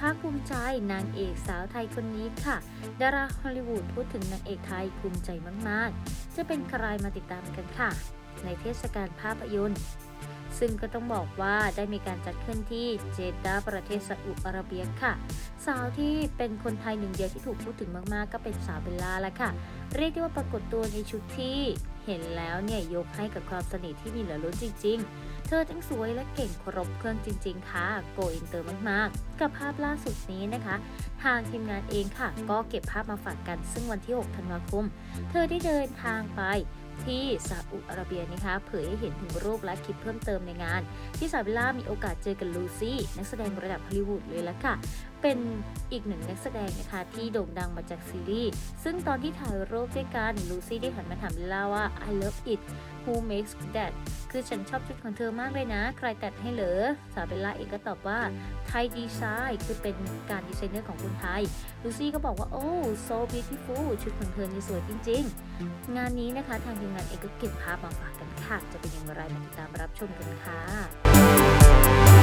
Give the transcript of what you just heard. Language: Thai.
ภาคภูมิใจนางเอกสาวไทยคนนี้ค่ะ ดาราฮอลลีวูดพูดถึงนางเอกไทยภูมิใจมาก ๆ จะเป็นใครมาติดตามกันค่ะ ในเทศกาลภาพยนตร์ ซึ่งก็ต้องบอกว่าได้มีการจัดขึ้นที่เจด้าประเทศซาอุอาระเบียค่ะ สาวที่เป็นคนไทยหนึ่งเดียวที่ถูกพูดถึงมากๆ ก็เป็นสาวเบลล่าแหละค่ะ เรียกได้ว่าปรากฏตัวในชุดที่เห็นแล้วเนี่ยยกให้กับความสนิทที่มีเหลือล้นจริง ๆ เธอทั้งสวยและเก่งครบเครื่องจริง ๆ ค่ะ โกอินเตอร์มากๆ กับภาพล่าสุดนี้นะคะ ทางทีมงานเองค่ะ ก็เก็บภาพมาฝากกัน ซึ่งวันที่ 6 ธันวาคม เธอได้เดินทางไป ที่ซาอุอาระเบียนะคะเผยให้เห็นถึงรูปและคลิปเพิ่มเติมในงาน ที่สาวเบลล่ามีโอกาสเจอกับลูซี่นักแสดงระดับฮอลลีวูดเลยละค่ะ เป็นอีกหนึ่งนักแสดงนะคะที่โด่งดังมาจากซีรีส์ ซึ่งตอนที่ถ่ายรูปด้วยกันลูซี่ได้หันมาถามเบลล่าว่า I love it who makes that คือฉันชอบชุดของเธอมากเลยนะ ใครตัดให้เหรอ สาวเบลล่าเองก็ตอบว่าไทยดีไซน์คือเป็นการดีไซเนอร์ของคนไทย ลูซี่ก็บอกว่า โอ้ so beautiful ชุดของเธอนี่สวยจริง ๆ งานนี้นะคะทางทีมงานเองก็เก็บภาพมาฝากกันค่ะ จะเป็นอย่างไรมาติดตามรับชมกันค่ะ